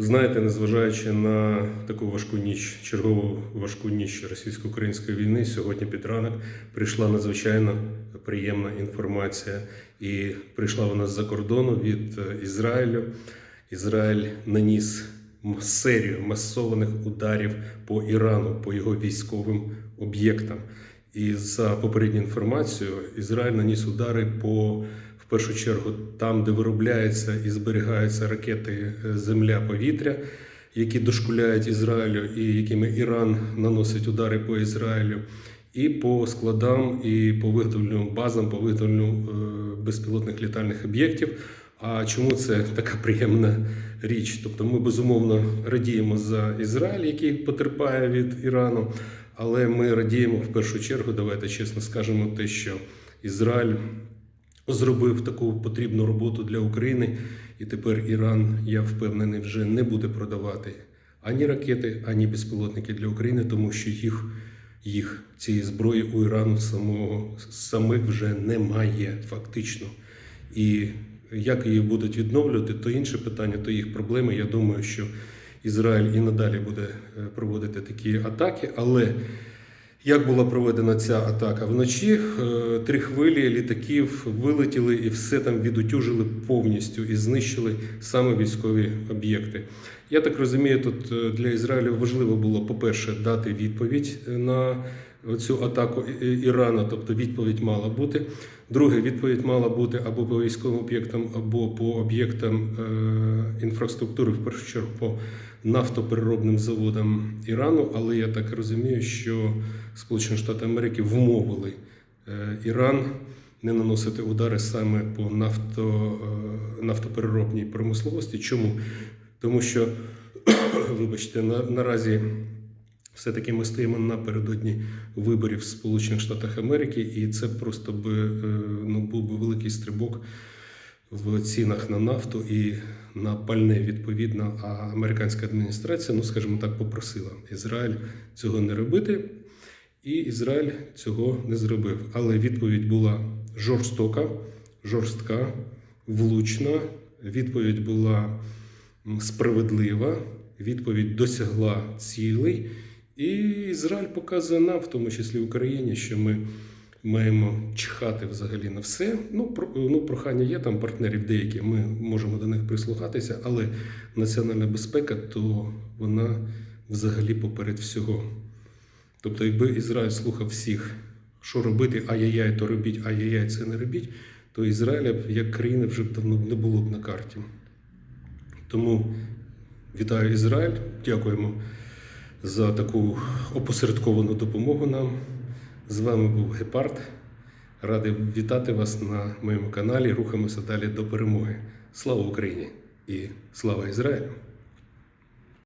Знаєте, незважаючи на таку важку ніч, чергову важку ніч російсько-української війни, сьогодні під ранок прийшла надзвичайно приємна інформація. І прийшла вона з-за кордону від е, Ізраїлю. Ізраїль наніс серію масованих ударів по Ірану, по його військовим об'єктам. І за попередньою інформацією, Ізраїль наніс удари по в першу чергу там, де виробляються і зберігаються ракети е, земля-повітря, які дошкуляють Ізраїлю, і якими Іран наносить удари по Ізраїлю, і по складам, і по виготовленню базам, по виготовленню е, безпілотних літальних об'єктів. А чому це така приємна річ? Тобто ми безумовно радіємо за Ізраїль, який потерпає від Ірану, але ми радіємо в першу чергу, давайте чесно скажемо, те, що Ізраїль зробив таку потрібну роботу для України, і тепер Іран, я впевнений, вже не буде продавати ані ракети, ані безпілотники для України, тому що їх, їх цієї зброї у Ірану самого самих вже немає фактично. І як її будуть відновлювати, то інше питання, то їх проблеми. Я думаю, що Ізраїль і надалі буде е, проводити такі атаки, але як була проведена ця атака? Вночі е, три хвилі літаків вилетіли і все там відутюжили повністю і знищили саме військові об'єкти. Я так розумію, тут е, для Ізраїлю важливо було, по-перше, дати відповідь на цю атаку І- І- Ірану, тобто відповідь мала бути. Друге, відповідь мала бути або по військовим об'єктам, або по об'єктам е, інфраструктури, в першу чергу по нафтопереробним заводам Ірану. Але я так розумію, що Сполучені Штати Америки вмовили е, Іран не наносити удари саме по нафто, е, нафтопереробній промисловості. Чому? Тому що, вибачте, на, наразі все-таки ми стоїмо напередодні виборів в Сполучених Штатах Америки, і це просто би е, ну, був би великий стрибок в цінах на нафту і на пальне відповідно. А американська адміністрація, ну скажімо так, попросила Ізраїль цього не робити, і Ізраїль цього не зробив. Але відповідь була жорстока, жорстка, влучна. Відповідь була справедлива. Відповідь досягла цілей. І Ізраїль показує нам, в тому числі Україні, що ми маємо чхати взагалі на все. Ну, про, ну, прохання є там партнерів деякі, ми можемо до них прислухатися, але національна безпека, то вона взагалі поперед всього. Тобто, якби Ізраїль слухав всіх, що робити, ай-яй-яй, то робіть, ай-яй-яй, це не робіть, то Ізраїля як країни вже б давно не було б на карті. Тому вітаю Ізраїль, дякуємо за таку опосередковану допомогу нам. З вами був Гепард. Радий вітати вас на моєму каналі. Рухаємося далі до перемоги. Слава Україні і слава Ізраїлю!